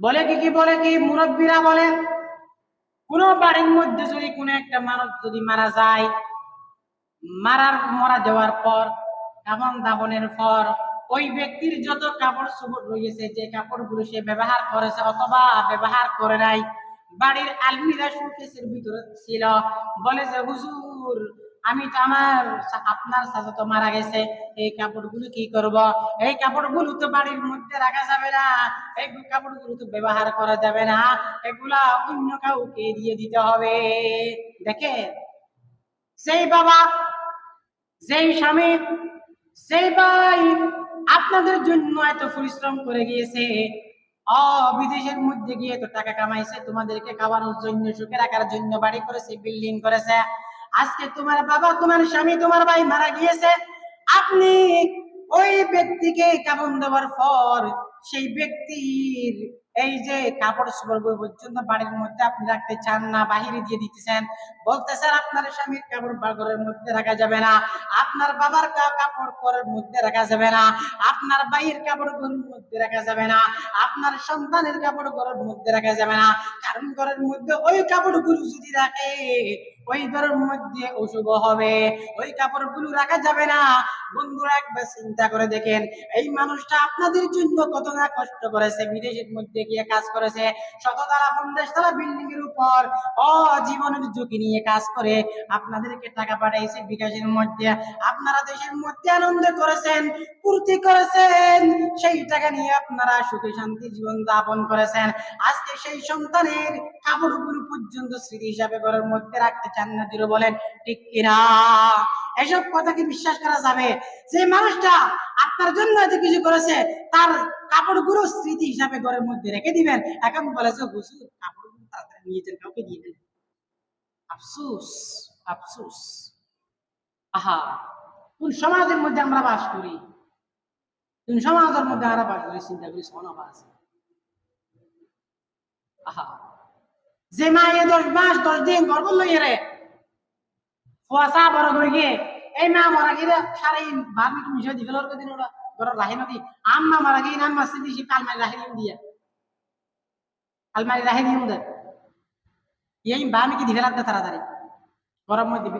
বলে কি কি বলে কি? মুরব্বীরা বলেন কোন বাড়ির মধ্যে যদি কোনো একটা মানুষ যদি মারা যায়, মারার মরা যাওয়ার পর কাফন দাফনের পর, ওই ব্যক্তির যত কাপড় চোপড় রয়েছে, যে কাপড়গুলো সে ব্যবহার করেছে অথবা ব্যবহার করে নাই, বাড়ির আলমিরা সুকেসের ভিতরে ছিল, বলে যে, হুজুর আমি তো আমার আপনার সাথে তো মারা গেছে, এই কাপড়গুলো কি করব? এই কাপড়গুলো তো বাড়ির মধ্যে রাখা যাবে না, এই কাপড়গুলো তো ব্যবহার করা যাবে না, এগুলা অন্য কাউকে দিয়ে দিতে হবে। দেখে সেই বাবা, যেই স্বামী সেই ভাই আপনাদের জন্য এত পরিশ্রম করে গিয়েছে অ বিদেশের মধ্যে গিয়ে তো টাকা কামাইছে, তোমাদেরকে খাওয়ানোর জন্য, সুখে রাখার জন্য বাড়ি করেছে বিল্ডিং করেছে আজকে তোমার বাবা, তোমার স্বামী, তোমার ভাই মারা গিয়েছে। আপনি ওই ব্যক্তিকে কাবন দেওয়ার পর সেই ব্যক্তির এই যে কাপড় চোপড় পর্যন্ত বাড়ির মধ্যে আপনি রাখতে চান না, বাহিরে দিয়ে দিতেছেন বলতেছেন আপনার স্বামীর কাপড় ঘরের মধ্যে রাখা যাবে না, আপনার বাবার কাপড় ঘরের মধ্যে রাখা যাবে না, আপনার ভাইয়ের কাপড় ঘরের মধ্যে রাখা যাবে না, আপনার সন্তানের কাপড় ঘরের মধ্যে রাখা যাবে না, কারণ ঘরের মধ্যে ওই কাপড়গুলো যদি রাখে ওই ঘরের মধ্যে অশুভ হবে। ওই কাপড়গুলো রাখা যাবে না। বন্ধুরা একবার চিন্তা করে দেখেন, এই মানুষটা আপনাদের জন্য কত না কষ্ট করেছে, বিদেশের মধ্যে গিয়ে কাজ করেছে, শততলা পঞ্চাশ তলা বিল্ডিং এর উপর ও জীবনের ঝুঁকি নিয়ে কাজ করে আপনাদেরকে টাকা পাঠাইছে বিকাশের মধ্যে, আপনারা দেশের মধ্যে আনন্দ করেছেন, ফুর্তি করেছেন, সেই টাকা নিয়ে আপনারা সুখে শান্তি জীবন যাপন করেছেন। আজকে সেই সন্তানের কাপড়গুলো পর্যন্ত স্মৃতি হিসাবে ঘরের মধ্যে রাখতে চান না দূরে বলেন, ঠিক কিনা? এসব কথা কি বিশ্বাস করা যাবে। যে মানুষটা আপনার জন্য এত কিছু করেছে, তার কাপড়গুলো স্মৃতি হিসাবে ঘরের মধ্যে রেখে দিবেন। এখন বলেছে হুজুর, কাপড়গুলো তাড়াতাড়ি নিয়েছেন কাউকে দিয়ে দেন আফসুস আফসুস। আহা, কোন সমাজের মধ্যে আমরা বাস করি? কোন সমাজের মধ্যে আমরা বাস করি? চিন্তা করি সনবা আছে। আহা, যে মা এ দশ মাস, দশ দিন গর্ব লইয়ে রে ফুয়াশা বড় করে গিয়ে এই মা মারা গিয়ে সারা ভাবি তুমি মিশে দিকে লড়কে কদিন ওরা ধরো রাহি নদী আম্মা মারা গিয়ে নাম মাসে দিছি কালমারি রাহি দিন দিয়া। কালমারি রাহি দিন ওদের এই বামি কি দিকে লাগতে তাড়াতাড়ি? গরম মধ্যে